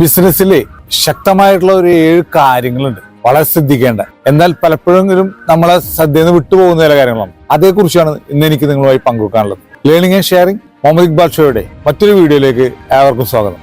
ബിസിനസ്സിൽ ശക്തമായിട്ടുള്ള ഒരു ഏഴ് കാര്യങ്ങളുണ്ട്. വളരെ ശ്രദ്ധിക്കേണ്ട. എന്നാൽ പലപ്പോഴെങ്കിലും നമ്മളെ ശ്രദ്ധയിൽ നിന്ന് വിട്ടുപോകുന്ന ചില കാര്യങ്ങളാണ്. അതേക്കുറിച്ചാണ് ഇന്ന് എനിക്ക് നിങ്ങളുമായി പങ്കുവെക്കാനുള്ളത്. Learning and sharing Muhammad Iqbal ഷോയുടെ മറ്റൊരു വീഡിയോയിലേക്ക് ഏവർക്കും സ്വാഗതം.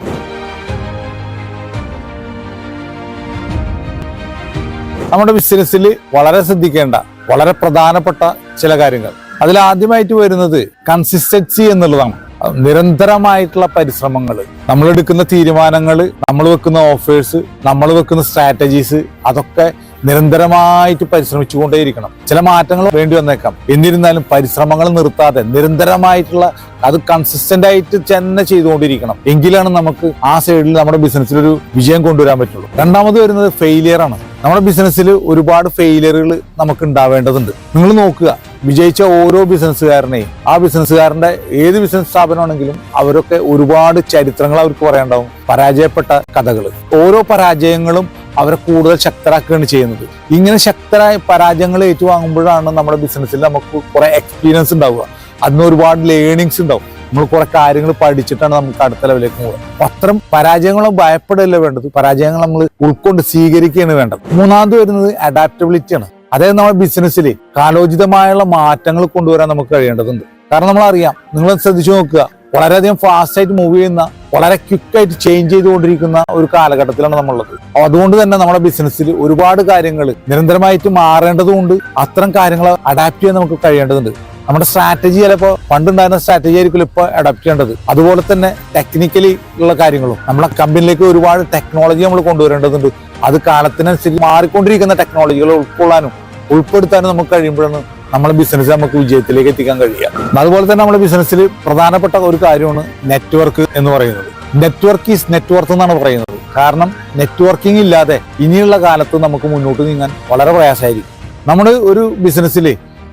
നമ്മുടെ ബിസിനസ്സിൽ വളരെ ശ്രദ്ധിക്കേണ്ട വളരെ പ്രധാനപ്പെട്ട ചില കാര്യങ്ങൾ. അതിൽ ആദ്യമായിട്ട് വരുന്നത് കൺസിസ്റ്റൻസി എന്നുള്ളതാണ്. നിരന്തരമായിട്ടുള്ള പരിശ്രമങ്ങൾ നമ്മൾ എടുക്കുന്ന തീരുമാനങ്ങൾ നമ്മൾ വെക്കുന്ന ഓഫേഴ്സ് നമ്മൾ വെക്കുന്ന സ്ട്രാറ്റജീസ് അതൊക്കെ നിരന്തരമായിട്ട് പരിശ്രമിച്ചുകൊണ്ടേയിരിക്കണം. ചില മാറ്റങ്ങൾ വേണ്ടി വന്നേക്കാം. എന്നിരുന്നാലും പരിശ്രമങ്ങൾ നിർത്താതെ നിരന്തരമായിട്ടുള്ള അത് കൺസിസ്റ്റന്റ് ആയിട്ട് തന്നെ ചെയ്തുകൊണ്ടിരിക്കണം. എങ്കിലാണ് നമുക്ക് ആ സൈഡിൽ നമ്മുടെ ബിസിനസ്സിൽ ഒരു വിജയം കൊണ്ടുവരാൻ പറ്റുള്ളൂ. രണ്ടാമത് വരുന്നത് ഫെയിലിയർ ആണ്. നമ്മുടെ ബിസിനസ്സിൽ ഒരുപാട് ഫെയിലിയറുകൾ നമുക്ക് ഉണ്ടാവേണ്ടതുണ്ട് നിങ്ങൾ നോക്കുക വിജയിച്ച ഓരോ ബിസിനസ്സുകാരനെയും ആ ബിസിനസ്സുകാരന്റെ ഏത് ബിസിനസ് സ്ഥാപനമാണെങ്കിലും അവരൊക്കെ ഒരുപാട് ചരിത്രങ്ങൾ അവർക്ക് പറയാനുണ്ടാവും. പരാജയപ്പെട്ട കഥകൾ ഓരോ പരാജയങ്ങളും അവരെ കൂടുതൽ ശക്തരാക്കുകയാണ് ചെയ്യുന്നത്. ഇങ്ങനെ ശക്തരായ പരാജയങ്ങൾ ഏറ്റുവാങ്ങുമ്പോഴാണ് നമ്മുടെ ബിസിനസ്സിൽ നമുക്ക് കുറെ എക്സ്പീരിയൻസ് ഉണ്ടാവുക. അതിന് ഒരുപാട് ലേണിങ്സ് ഉണ്ടാവും. നമ്മൾ കുറെ കാര്യങ്ങൾ പഠിച്ചിട്ടാണ് നമുക്ക് അടുത്ത ലെവലിലേക്ക് പോകുന്നത് അത്രയും പരാജയങ്ങളും ഭയപ്പെടുകയല്ല വേണ്ടത്? പരാജയങ്ങൾ നമ്മൾ ഉൾക്കൊണ്ട് സ്വീകരിക്കുകയാണ് വേണ്ടത്. മൂന്നാമത് വരുന്നത് അഡാപ്റ്റബിലിറ്റിയാണ് അതായത് നമ്മുടെ ബിസിനസ്സിൽ കാലോചിതമായുള്ള മാറ്റങ്ങൾ കൊണ്ടുവരാൻ നമുക്ക് കഴിയേണ്ടതുണ്ട്. കാരണം നമ്മൾ അറിയാം നിങ്ങൾ ശ്രദ്ധിച്ചു നോക്കുക വളരെയധികം ഫാസ്റ്റ് ആയിട്ട് മൂവ് ചെയ്യുന്ന വളരെ ക്വിക്കായിട്ട് ചേഞ്ച് ചെയ്തുകൊണ്ടിരിക്കുന്ന ഒരു കാലഘട്ടത്തിലാണ് നമ്മളുള്ളത്. അതുകൊണ്ട് തന്നെ നമ്മുടെ ബിസിനസ്സിൽ ഒരുപാട് കാര്യങ്ങൾ നിരന്തരമായിട്ട് മാറേണ്ടതുകൊണ്ട് അത്തരം കാര്യങ്ങൾ അഡാപ്റ്റ് ചെയ്യാൻ നമുക്ക് കഴിയേണ്ടതുണ്ട്. നമ്മുടെ സ്ട്രാറ്റജി ചിലപ്പോൾ പണ്ടുണ്ടായിരുന്ന സ്ട്രാറ്റജി ആയിരിക്കും ഇപ്പോൾ അഡാപ്റ്റ് ചെയ്യേണ്ടത്. അതുപോലെ തന്നെ ടെക്നിക്കലി ഉള്ള കാര്യങ്ങളും. നമ്മുടെ കമ്പനിയിലേക്ക് ഒരുപാട് ടെക്നോളജി നമ്മൾ കൊണ്ടുവരേണ്ടതുണ്ട്. അത് കാലത്തിനനുസരിച്ച് മാറിക്കൊണ്ടിരിക്കുന്ന ടെക്നോളജികൾ ഉൾക്കൊള്ളാനും ഉൾപ്പെടുത്താനും നമുക്ക് കഴിയുമ്പോഴാണ് നമ്മുടെ ബിസിനസ് നമുക്ക് വിജയത്തിലേക്ക് എത്തിക്കാൻ കഴിയുക. അതുപോലെ തന്നെ നമ്മുടെ ബിസിനസ്സിൽ പ്രധാനപ്പെട്ട ഒരു കാര്യമാണ് നെറ്റ്വർക്ക് എന്ന് പറയുന്നത്. നെറ്റ്വർക്ക് ഈസ് നെറ്റ്വർക്ക് എന്നാണ് പറയുന്നത്. കാരണം നെറ്റ്വർക്കിംഗ് ഇല്ലാതെ ഇനിയുള്ള കാലത്ത് നമുക്ക് മുന്നോട്ട് നീങ്ങാൻ വളരെ പ്രയാസമായിരിക്കും. നമ്മുടെ ഒരു ബിസിനസ്സിൽ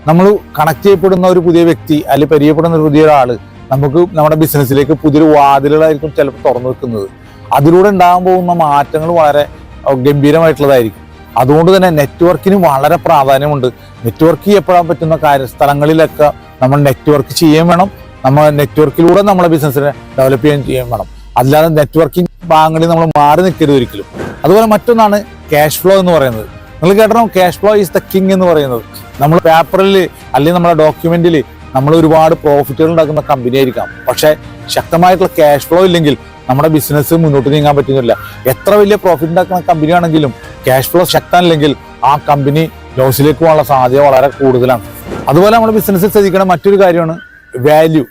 നമ്മൾ കണക്ട് ചെയ്യപ്പെടുന്ന ഒരു പുതിയ വ്യക്തി അല്ലെങ്കിൽ പരിചയപ്പെടുന്ന ഒരു പുതിയ ഒരാൾ നമുക്ക് നമ്മുടെ ബിസിനസ്സിലേക്ക് പുതിയൊരു വാതിലുകളായിരിക്കും ചിലപ്പോൾ തുറന്നു വെക്കുന്നത്. അതിലൂടെ ഉണ്ടാകാൻ പോകുന്ന മാറ്റങ്ങൾ വളരെ ഗംഭീരമായിട്ടുള്ളതായിരിക്കും. അതുകൊണ്ട് തന്നെ നെറ്റ്വർക്കിന് വളരെ പ്രാധാന്യമുണ്ട്. നെറ്റ്വർക്ക് ചെയ്യപ്പെടാൻ പറ്റുന്ന കാര്യ സ്ഥലങ്ങളിലൊക്കെ നമ്മൾ നെറ്റ്വർക്ക് ചെയ്യാൻ വേണം. നമ്മൾ നെറ്റ്വർക്കിലൂടെ നമ്മളെ ബിസിനസ്സിനെ ഡെവലപ്പ് ചെയ്യാൻ ചെയ്യാൻ വേണം. അല്ലാതെ നെറ്റ്വർക്കിംഗ് ഭാഗങ്ങളിൽ നമ്മൾ മാറി നിൽക്കരുത് ഒരിക്കലും. അതുപോലെ മറ്റൊന്നാണ് ക്യാഷ് ഫ്ലോ എന്ന് പറയുന്നത്. നിങ്ങൾ കേട്ടോ cash flow is the king എന്ന് പറയുന്നത്. നമ്മൾ പേപ്പറിൽ അല്ലെങ്കിൽ നമ്മുടെ ഡോക്യുമെന്റിൽ നമ്മൾ ഒരുപാട് പ്രോഫിറ്റുകൾ ഉണ്ടാക്കുന്ന കമ്പനി ആയിരിക്കാം. പക്ഷേ ശക്തമായിട്ടുള്ള ക്യാഷ് ഫ്ലോ ഇല്ലെങ്കിൽ നമ്മുടെ ബിസിനസ് മുന്നോട്ട് നീങ്ങാൻ പറ്റുന്നില്ല. എത്ര വലിയ പ്രോഫിറ്റ് ഉണ്ടാക്കുന്ന കമ്പനി ആണെങ്കിലും ക്യാഷ് ഫ്ലോ ശക്തമല്ലെങ്കിൽ ആ കമ്പനി ലോസിലേക്ക് പോകാനുള്ള സാധ്യത വളരെ കൂടുതലാണ്. അതുപോലെ നമ്മുടെ ബിസിനസ്സിൽ ശ്രദ്ധിക്കേണ്ട മറ്റൊരു കാര്യമാണ് value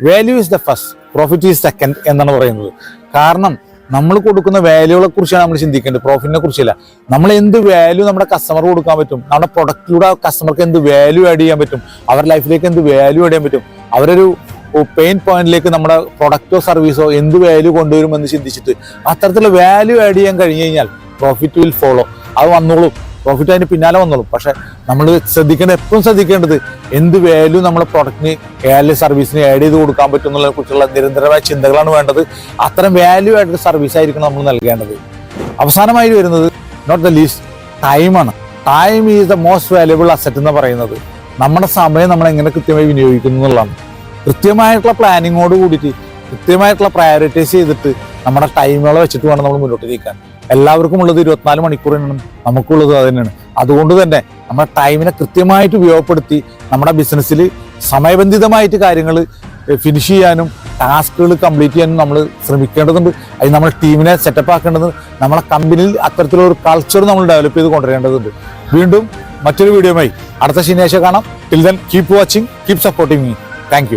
value is the first profit is second എന്നാണ് പറയുന്നത്. കാരണം നമ്മൾ കൊടുക്കുന്ന വാല്യൂകളെ കുറിച്ചാണ് നമ്മൾ ചിന്തിക്കേണ്ടത്. പ്രോഫിറ്റിനെ കുറിച്ചല്ല. നമ്മൾ എന്ത് വാല്യൂ നമ്മുടെ കസ്റ്റമർ കൊടുക്കാൻ പറ്റും? നമ്മുടെ പ്രൊഡക്റ്റിലൂടെ കസ്റ്റമർക്ക് എന്ത് വാല്യൂ ആഡ് ചെയ്യാൻ പറ്റും? അവരുടെ ലൈഫിലേക്ക് എന്ത് വാല്യൂ ആഡ് ചെയ്യാൻ പറ്റും? അവരൊരു പെയിൻ പോയിന്റിലേക്ക് നമ്മുടെ പ്രൊഡക്റ്റോ സർവീസോ എന്ത് വാല്യൂ കൊണ്ടുവരുമെന്ന് ചിന്തിച്ചിട്ട് അത്തരത്തിലുള്ള വാല്യൂ ആഡ് ചെയ്യാൻ കഴിഞ്ഞു കഴിഞ്ഞാൽ പ്രോഫിറ്റ് വിൽ ഫോളോ അത് വന്നോളും. പ്രോഫിറ്റ് അതിന് പിന്നാലെ വന്നോളും. പക്ഷെ നമ്മൾ ശ്രദ്ധിക്കേണ്ട എപ്പോഴും ശ്രദ്ധിക്കേണ്ടത് എന്ത് വാല്യൂ നമ്മുടെ പ്രൊഡക്റ്റിന് ഏതൊരു സർവീസിന് ആഡ് ചെയ്ത് കൊടുക്കാൻ പറ്റും എന്നുള്ളതിനെ കുറിച്ചുള്ള നിരന്തരമായ ചിന്തകളാണ് വേണ്ടത്. അത്തരം വാല്യൂ ആയിട്ട് സർവീസ് ആയിരിക്കണം നമ്മൾ നൽകേണ്ടത്. അവസാനമായി വരുന്നത് നോട്ട് ദ ലീസ്റ്റ് ടൈമാണ് time is the most valuable asset എന്ന് പറയുന്നത്. നമ്മുടെ സമയം നമ്മൾ എങ്ങനെ കൃത്യമായി വിനിയോഗിക്കുന്നു എന്നുള്ളതാണ്. കൃത്യമായിട്ടുള്ള പ്ലാനിങ്ങോട് കൂടിയിട്ട് കൃത്യമായിട്ടുള്ള പ്രയോറിറ്റൈസ് ചെയ്തിട്ട് നമ്മുടെ ടൈമുകളെ വെച്ചിട്ട് വേണം നമ്മൾ മുന്നോട്ട് നീക്കാൻ. എല്ലാവർക്കും ഉള്ളത് ഇരുപത്തിനാല് മണിക്കൂറിനാണ്. നമുക്കുള്ളത് അത് തന്നെയാണ്. അതുകൊണ്ട് തന്നെ നമ്മുടെ ടൈമിനെ കൃത്യമായിട്ട് ഉപയോഗപ്പെടുത്തി നമ്മുടെ ബിസിനസ്സിൽ സമയബന്ധിതമായിട്ട് കാര്യങ്ങൾ ഫിനിഷ് ചെയ്യാനും ടാസ്കുകൾ കംപ്ലീറ്റ് ചെയ്യാനും നമ്മൾ ശ്രമിക്കേണ്ടതുണ്ട്. അതിന് നമ്മുടെ ടീമിനെ സെറ്റപ്പ് ആക്കേണ്ടത് നമ്മുടെ കമ്പനിയിൽ അത്തരത്തിലുള്ള ഒരു കൾച്ചർ നമ്മൾ ഡെവലപ്പ് ചെയ്ത് കൊണ്ടുവരേണ്ടതുണ്ട്. വീണ്ടും മറ്റൊരു വീഡിയോയുമായി അടുത്ത ശനിയാഴ്ച കാണാം. Till then keep watching keep supporting me thank